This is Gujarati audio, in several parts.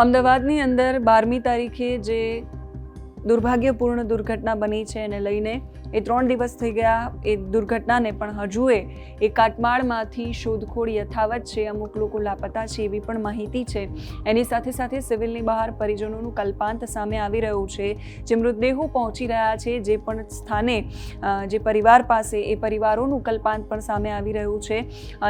અમદાવાદની અંદર બારમી તારીખે જે દુર્ભાગ્યપૂર્ણ દુર્ઘટના બની છે એને લઈને એ ત્રણ દિવસ થઈ ગયા. એ દુર્ઘટનાને પણ હજુએ એ કાટમાળમાંથી શોધખોળ યથાવત છે. અમુક લોકો લાપતા છે એવી પણ માહિતી છે. એની સાથે સાથે સિવિલની બહાર પરિજનોનું કલ્પાંત સામે આવી રહ્યું છે, જે મૃતદેહો પહોંચી રહ્યા છે, જે પણ સ્થાને જે પરિવાર પાસે એ પરિવારોનું કલ્પાંત પણ સામે આવી રહ્યું છે.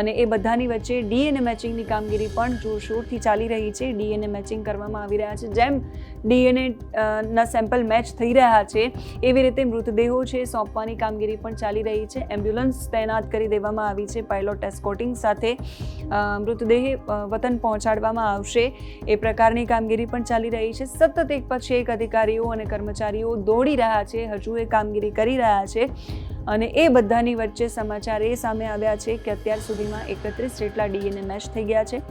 અને એ બધાની વચ્ચે ડીએનએ મેચિંગની કામગીરી પણ જોરશોરથી ચાલી રહી છે. ડીએનએ મેચિંગ કરવામાં આવી રહ્યા છે. જેમ ડીએનએ ના સેમ્પલ મેચ થઈ રહ્યા છે, એવી રીતે મૃતદેહો છે સોંપવાની કામગીરી પણ ચાલી રહી છે. એમ્બ્યુલન્સ તૈનાત કરી દેવામાં આવી છે. પાયલોટ એસ્કોટિંગ સાથે મૃતદેહ વતન પહોંચાડવામાં આવશે. એ પ્રકારની કામગીરી પણ ચાલી રહી છે. સતત એક પછી એક અધિકારીઓ અને કર્મચારીઓ દોડી રહ્યા છે. હજુ એ કામગીરી કરી રહ્યા છે. અને એ બધાની વચ્ચે સમાચાર એ સામે આવ્યા છે કે અત્યાર સુધીમાં એકત્રીસ જેટલા ડીએનએ મેચ થઈ ગયા છે.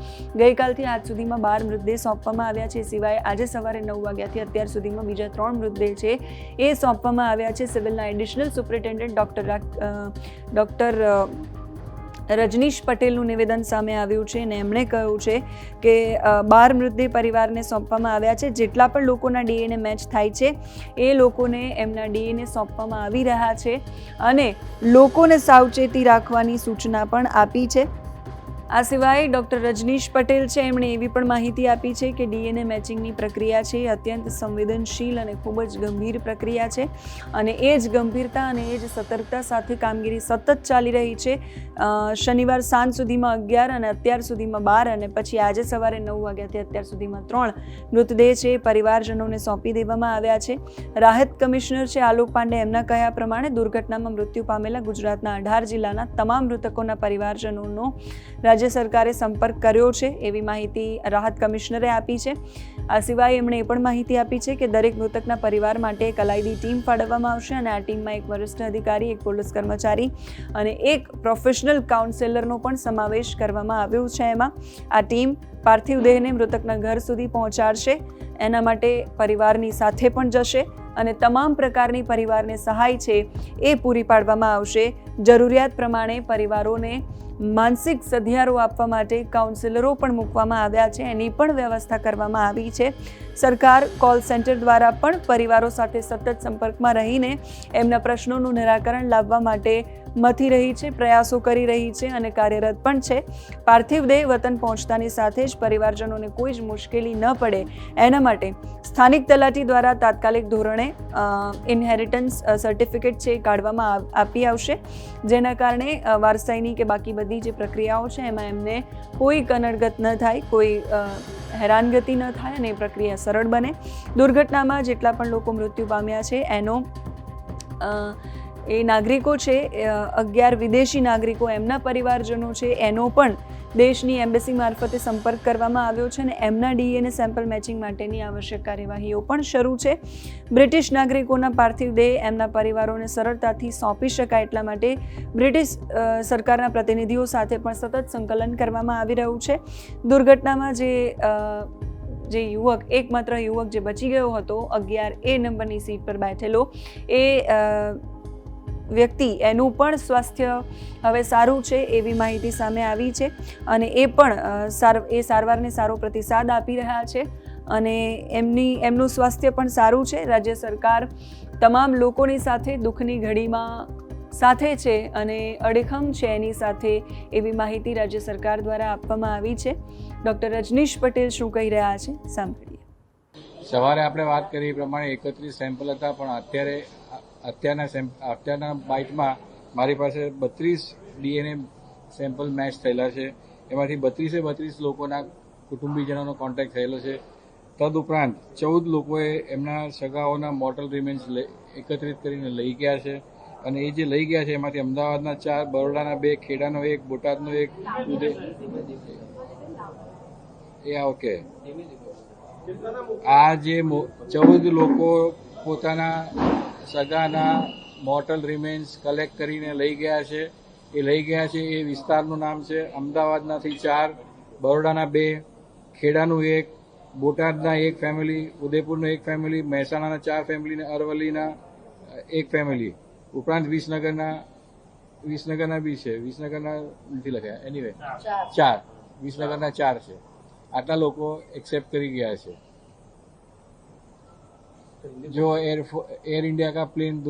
ગઈકાલથી આજ સુધીમાં બાર મૃતદેહ સોંપવામાં આવ્યા છે. સિવાય આજે સવારે નવ વાગ્યાથી અત્યાર સુધીમાં બીજા ત્રણ મૃતદેહ છે. એ સોંપવામાં આવ્યા છે. સિવિલના additional superintendent doctor doctor Rajnish પટેલનું નિવેદન સામે આવ્યું છે અને એમણે કહ્યું છે કે બાર મૃતદેહ પરિવારને સોંપવામાં આવ્યા છે. જેટલા પણ લોકોના ડીએનએ મેચ થાય છે, એ લોકોને એમના ડીએનએ સોંપવામાં આવી રહ્યા છે અને લોકોને સાવચેતી રાખવાની સૂચના પણ આપી છે. આ સિવાય ડૉક્ટર રજનીશ પટેલ છે, એમણે એવી પણ માહિતી આપી છે કે ડીએનએ મેચિંગની પ્રક્રિયા છે એ અત્યંત સંવેદનશીલ અને ખૂબ જ ગંભીર પ્રક્રિયા છે અને એ જ ગંભીરતા અને એ જ સતર્કતા સાથે કામગીરી સતત ચાલી રહી છે. શનિવાર સાંજ સુધીમાં અગિયાર અને અત્યાર સુધીમાં બાર અને પછી આજે સવારે નવ વાગ્યાથી અત્યાર સુધીમાં ત્રણ મૃતદેહ છે પરિવારજનોને સોંપી દેવામાં આવ્યા છે. રાહત કમિશનર છે, આલોક પાંડે એમના કહ્યા પ્રમાણે દુર્ઘટનામાં મૃત્યુ પામેલા ગુજરાતના અઢાર જિલ્લાના તમામ મૃતકોના પરિવારજનોનો રાજ્ય સરકારે સંપર્ક કર્યો છે, એવી માહિતી રાહત કમિશનરે આપી છે. આ સિવાય એમણે એ પણ માહિતી આપી છે કે દરેક મૃતકના પરિવાર માટે એક અલાયદી ટીમ ફાળવવામાં આવશે અને આ ટીમમાં એક વરિષ્ઠ અધિકારી, એક પોલીસ કર્મચારી અને એક પ્રોફેશનલ કાઉન્સેલરનો પણ સમાવેશ કરવામાં આવ્યો છે એમાં. આ ટીમ પાર્થિવ દેહને મૃતકના ઘર સુધી પહોંચાડશે, એના માટે પરિવારની સાથે પણ જશે અને તમામ પ્રકારની પરિવારને સહાય છે એ પૂરી પાડવામાં આવશે. જરૂરિયાત પ્રમાણે પરિવારોને માનસિક સધિયારો આપવા માટે કાઉન્સિલરો પણ મૂકવામાં આવ્યા છે. એની પણ વ્યવસ્થા કરવામાં આવી છે. સરકાર કોલ સેન્ટર દ્વારા પણ પરિવારો સાથે સતત સંપર્કમાં રહીને એમના પ્રશ્નોનું નિરાકરણ લાવવા માટે મથી રહી છે, પ્રયાસો કરી રહી છે અને કાર્યરત પણ છે. પાર્થિવ દેહ વતન પહોંચતાની સાથે જ પરિવારજનોને કોઈ જ મુશ્કેલી ન પડે. એના માટે સ્થાનિક તલાટી દ્વારા તાત્કાલિક ધોરણે ઇનહેરિટન્સ સર્ટિફિકેટ છે કાઢવામાં આપી આવશે. જેના કારણે વારસાઈની કે બાકી બધી જે પ્રક્રિયાઓ છે, એમાં એમને કોઈ કનડગત ન થાય, કોઈ હેરાનગતિ ન થાય અને એ પ્રક્રિયા સરળ બને. દુર્ઘટનામાં જેટલા પણ લોકો મૃત્યુ પામ્યા છે, એનો એ નાગરિકો છે અગિયાર વિદેશી નાગરિકો, એમના પરિવારજનો છે, એનો પણ દેશની એમ્બેસી મારફતે સંપર્ક કરવામાં આવ્યો છે અને એમના ડીએનએ સેમ્પલ મેચિંગ માટેની આવશ્યક કાર્યવાહીઓ પણ શરૂ છે. બ્રિટિશ નાગરિકોના પાર્થિવ દેહ એમના પરિવારોને સરળતાથી સોંપી શકાય એટલા માટે બ્રિટિશ સરકારના પ્રતિનિધિઓ સાથે પણ સતત સંકલન કરવામાં આવી રહ્યું છે. દુર્ઘટનામાં જે જે યુવક, એકમાત્ર યુવક જે બચી ગયો હતો, અગિયાર એ નંબરની સીટ પર બેઠેલો, એ વ્યક્તિ એનું પણ સ્વાસ્થ્ય હવે સારું છે એવી માહિતી સામે આવી છે અને એ પણ સાર, એ સારવારને સારો પ્રતિસાદ આપી રહ્યા છે અને એમની, એમનું સ્વાસ્થ્ય પણ સારું છે. રાજ્ય સરકાર તમામ લોકોની સાથે દુઃખની ઘડીમાં સાથે છે અને અડેખમ છે એની સાથે એવી માહિતી રાજ્ય સરકાર દ્વારા આપવામાં આવી છે. ડૉક્ટર રજનીશ પટેલ શું કહી રહ્યા છે સાંભળીએ. સવારે આપણે વાત કરી એ પ્રમાણે એકત્રીસ સેમ્પલ હતા પણ અત્યારે અત્યારના અત્યારના બાઇટમાં મારી પાસે બત્રીસ ડીએનએ સેમ્પલ મેચ થયેલા છે. એમાંથી બત્રીસે બત્રીસ લોકોના કુટુંબીજનોનો કોન્ટેક્ટ થયેલો છે. તદુપરાંત ચૌદ લોકોએ એમના સગાઓના મોર્ટલ રિમેન્સ એકત્રિત કરીને લઈ ગયા છે. અને એ જે લઈ ગયા છે, એમાંથી અમદાવાદના ચાર, બરોડાના બે, ખેડાનો એક, બોટાદનો એક એ ઓકે. આ જે ચૌદ લોકો પોતાના સગાના મોર્ટલ રિમેન્સ કલેક્ટ કરીને લઈ ગયા છે. એ લઈ ગયા છે એ વિસ્તારનું નામ છે અમદાવાદનાથી ચાર બરોડાના બે ખેડાનું એક બોટાદના એક ફેમિલી ઉદયપુરનું એક ફેમિલી મહેસાણાના ચાર ફેમિલી અરવલ્લીના એક ફેમિલી ઉપરાંત વિસનગરના વિસનગરના બી છે. વિસનગરના નથી લખ્યા. એનીવે ચાર. વિસનગરના ચાર છે. આટલા લોકો એક્સેપ્ટ કરી ગયા છે. जो एयर एयर इंडिया का प्लेन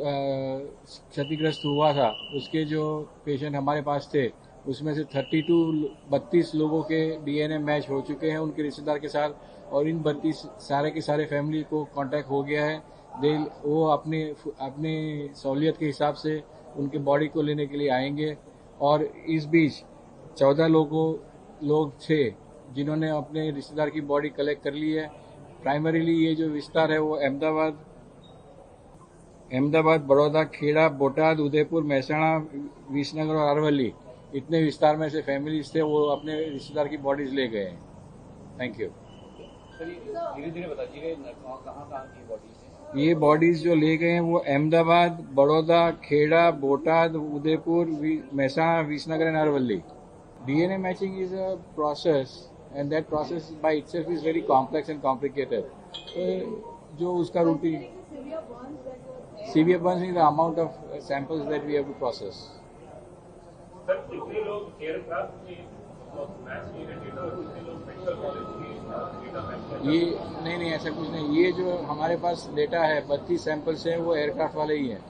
क्षतिग्रस्त हुआ था, उसके जो पेशेंट हमारे पास थे, उसमें से 32 बत्तीस लोगों के डीएनए मैच हो चुके हैं उनके रिश्तेदार के साथ, और इन बत्तीस सारे के सारे फैमिली को कांटेक्ट हो गया है। दे वो अपने अपने सहूलियत के हिसाब से उनके बॉडी को लेने के लिए आएँगे। और इस बीच चौदह लोगों लोग थे जिन्होंने अपने रिश्तेदार की बॉडी कलेक्ट कर ली है। प्राइमरीली ये जो विस्तार है वो अहमदाबाद अहमदाबाद बड़ौदा खेड़ा बोटाद उदयपुर महसाणा विसनगर और अरवली इतने विस्तार में से फैमिलीज़ थे वो अपने रिश्तेदार की बॉडीज ले गए थैंक यू धीरे धीरे बताइए कहाँ कहाँ की बॉडी ये बॉडीज जो ले गए हैं वो Ahmedabad Baroda Kheda Botad Udaipur we- Mehsana Visnagar and Aravalli DNA matching is a process. And that process by itself is very complex and complicated जो उसका routine severe burns is the amount of samples that we have to process ये नहीं नहीं ऐसा कुछ नहीं। ये जो हमारे पास डेटा है बत्तीस सैंपल्स हैं वो एयरक्राफ्ट वाले ही हैं।